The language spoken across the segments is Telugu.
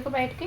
को बैठ के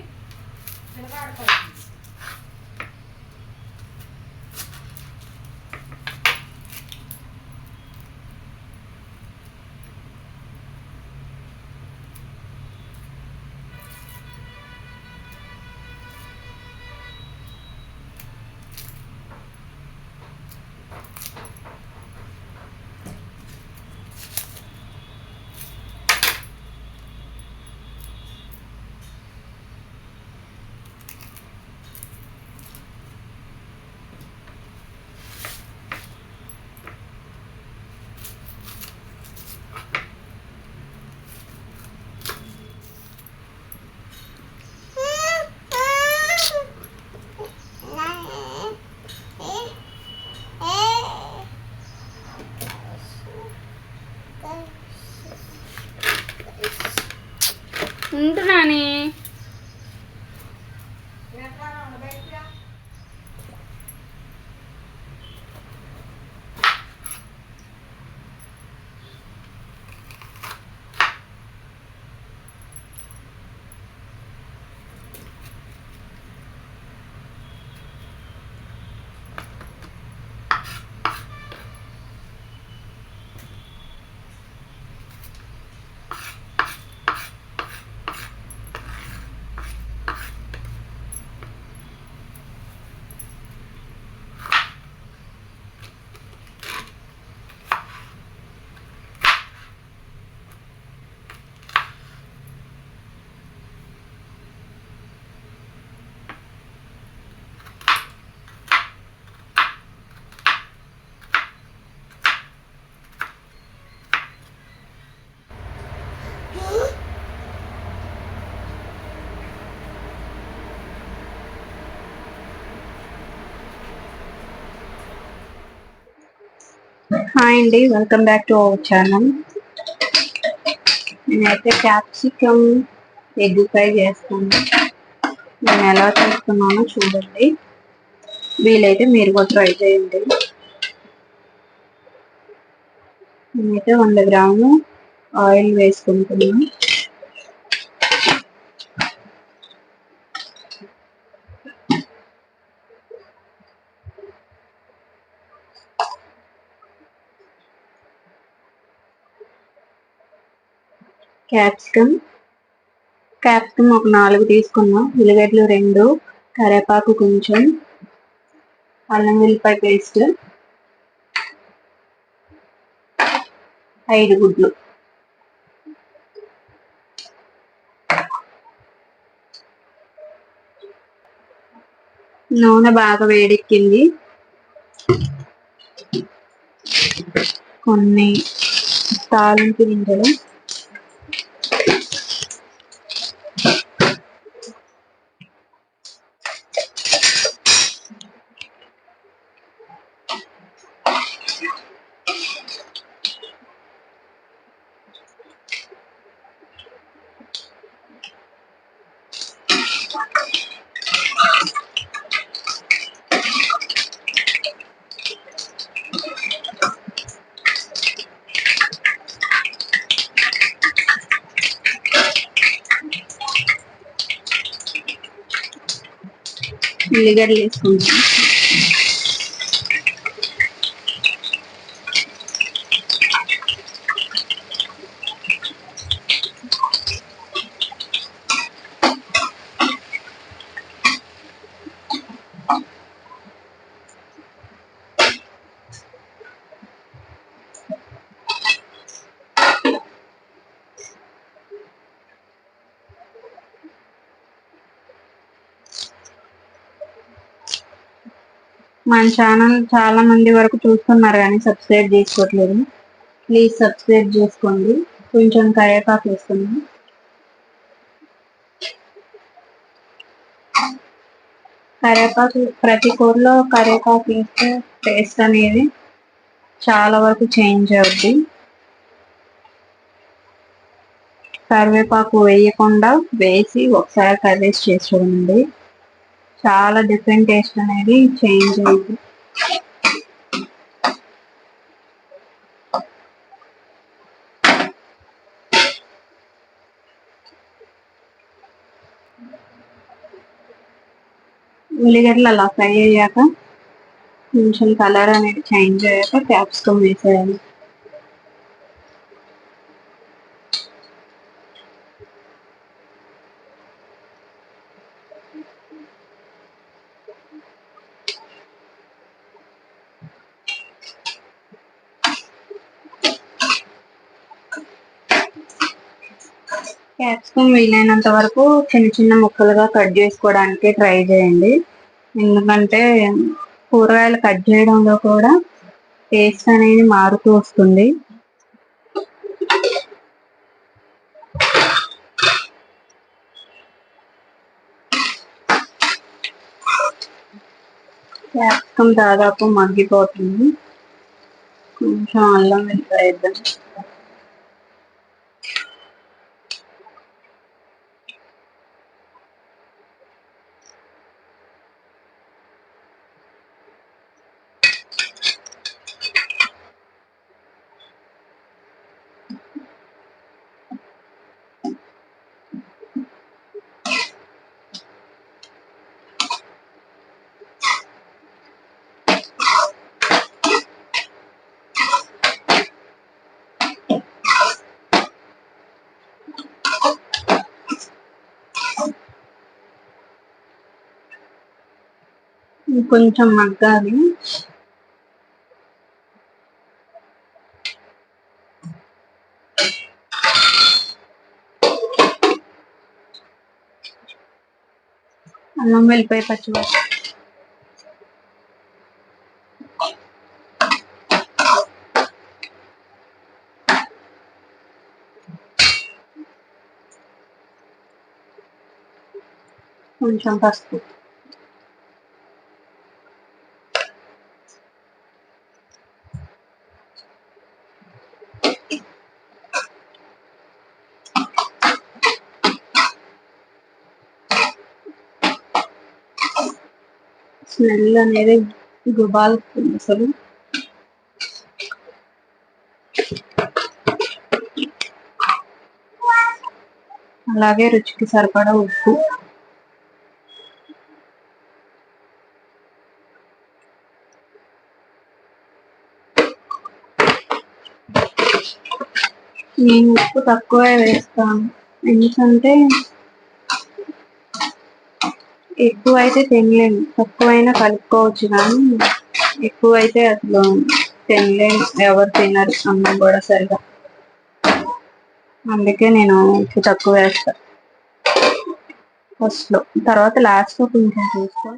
హాయ్ అండి. Welcome back to our channel నేనైతే క్యాప్సికమ్ ఎగ్ ఫ్రై చేస్తాను. నేను ఎలా చేస్తున్నానో చూడండి. వీలైతే మీరు కూడా ట్రై చేయండి. నేనైతే వంద గ్రాము ఆయిల్ వేసుకుంటున్నాను. క్యాప్సికమ్. క్యాప్సికమ్ ఒక నాలుగు తీసుకున్నాం. ఉల్లిగడ్డలు రెండు కరివేపాకు కొంచెం అల్లం వెల్లిపాయ పేస్ట్ ఐదు గుడ్లు. నూనె బాగా వేడెక్కింది. కొన్ని తాలింపు గింజలు. ఉల్లిగడ్డలు వేసుకుంటాం మన ఛానల్ చాలా మంది వరకు చూస్తున్నారు కానీ సబ్స్క్రైబ్ చేసుకోవట్లేదు. ప్లీజ్ సబ్స్క్రైబ్ చేసుకోండి. కొంచెం కరివేపాకు వేస్తున్నాం కరివేపాకు ప్రతి కూరలో కరివేపాకు వేస్తే టేస్ట్ అనేది చాలా వరకు చేంజ్ అవుద్ది. కరివేపాకు వేయకుండా వేసి ఒకసారి కర్రీస్ చేసి చూడండి. చాలా డిఫరెంట్ టేస్ట్ అనేది చేంజ్ అయింది ఉల్లిగడ్డలు అలా ఫ్రై అయ్యాక కొంచెం కలర్ అనేది చేంజ్ అయ్యాక క్యాప్సికమ్ వేసేయాలి. క్యాప్సికమ్ వీలైనంత వరకు చిన్న చిన్న ముక్కలుగా కట్ చేసుకోవడానికి ట్రై చేయండి. ఎందుకంటే కూరగాయలు కట్ చేయడంలో కూడా టేస్ట్ అనేది మారుతూ వస్తుంది. క్యాప్సికమ్ దాదాపు మగ్గిపోతుంది. కొంచెం అల్లం వెల్లిపాయ వేద్దాం. కొంచెం మగ్గాలి. అన్నం వెళ్ళిపోయి పచ్చిమిర్చి. కొంచెం పసుపు. స్మెల్ అనేది గుబాలుతుంది అసలు. అలాగే రుచికి సరిపడా ఉప్పు. నేను ఉప్పు తక్కువే వేస్తాను. ఎందుకంటే ఎక్కువ అయితే తినలేము తక్కువైనా కలుపుకోవచ్చు కానీ ఎక్కువ అయితే అసలు తినలేము ఎవరు తినరు. అన్నం కూడా సరిగా. అందుకే నేను తక్కువ వేస్తాను ఫస్ట్లో తర్వాత లాస్ట్లో కొంచెం చూసుకో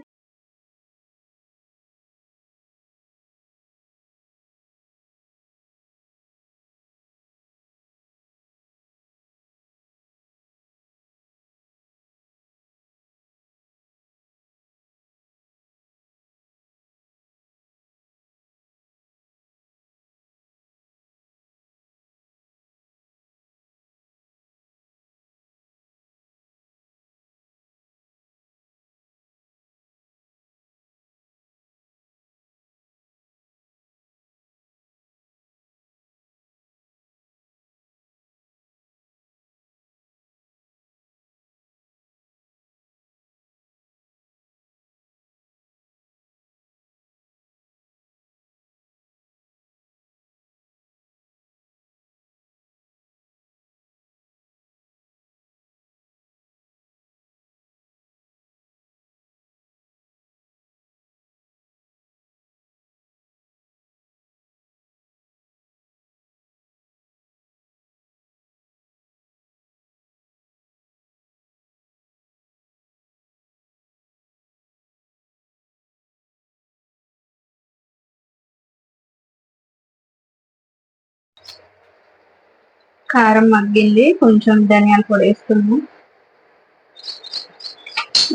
కారం మగ్గింది. కొంచెం ధనియాల పొడి వేస్తున్నాం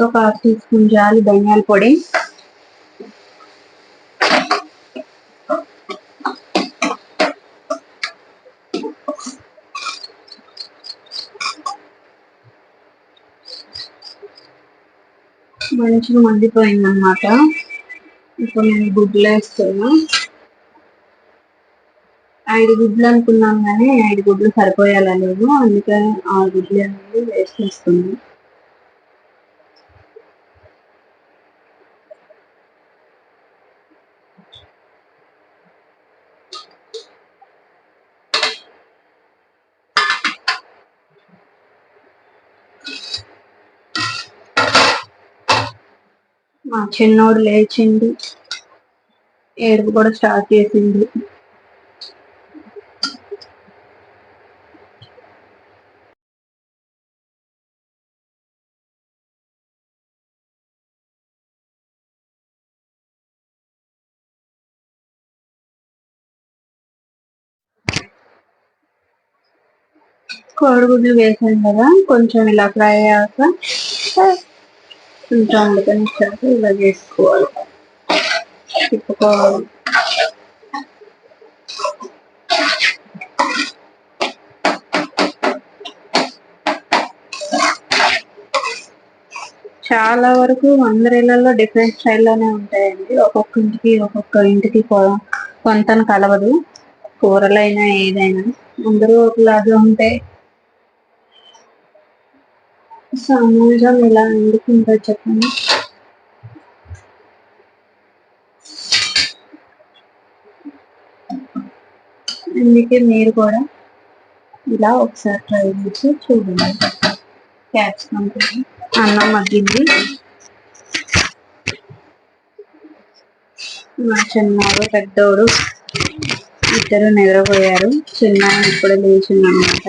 ఒక హాఫ్ టీ స్పూన్ జాలి ధనియాల పొడి. మంచిగా మండిపోయింది అనమాట ఇప్పుడు నేను గుడ్లు వేస్తున్నా. ఐదు గుడ్లు అనుకున్నాం కానీ ఐదు గుడ్లు సరిపోయేలా లేవు అందుకని ఆ గుడ్లు అనేది వేస్ట్ చేస్తుంది మా చిన్నోడు లేచిండు. ఏడుపు కూడా స్టార్ట్ చేసిండు. కోడిగుడ్లు వేసాను కదా కొంచెం ఇలా ఫ్రై అయ్యాక కొంచెం ఉడకనిచ్చాక ఇలా చేసుకోవాలి. తిప్పుకోవాలి. చాలా వరకు అందరి ఇళ్ళలో డిఫరెంట్ స్టైల్లోనే ఉంటాయండి. ఒక్కొక్క ఇంటికి ఒక్కొక్క ఇంటికి కొంతను కలవదు. కూరలైనా ఏదైనా. అందరూ ఒకలాగా ఉంటే సమాజం ఇలా ఎందుకు ఉంటుంది చెప్పండి. అందుకే మీరు కూడా ఇలా ఒకసారి ట్రై చేసి చూడండి. క్యాప్సికమ్ అన్నం మగ్గింది. మా చిన్నవాడు పెద్దోడు ఇద్దరు నిద్రపోయారు. చిన్న ఇప్పుడు లేచిందనమాట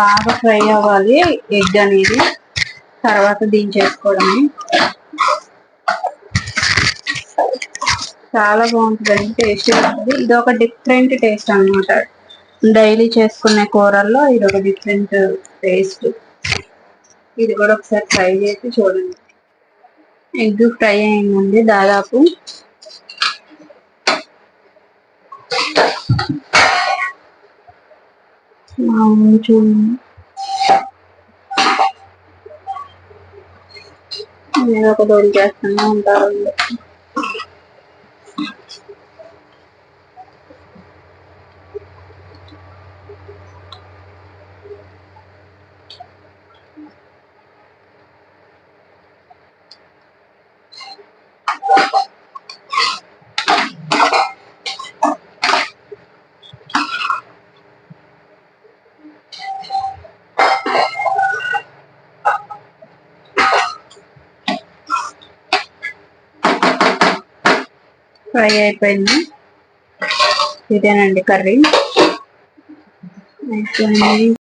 బాగా ఫ్రై అవ్వాలి ఎగ్ అనేది. తర్వాత దించేసుకోవడమే చాలా బాగుంటుందండి టేస్ట్ ఉంటుంది. ఇది ఒక డిఫరెంట్ టేస్ట్ అనమాట డైలీ చేసుకునే కూరల్లో ఇది ఒక డిఫరెంట్ టేస్ట్. ఇది కూడా ఒకసారి ట్రై చేసి చూడండి. ఎగ్ ఫ్రై అయిందండి దాదాపు. చూడండి నేను ఒక దోడి చేస్తున్నా ఉంటారు ఫ్రై అయిపోయింది. ఇదేనండి కర్రీ. అయిపోయింది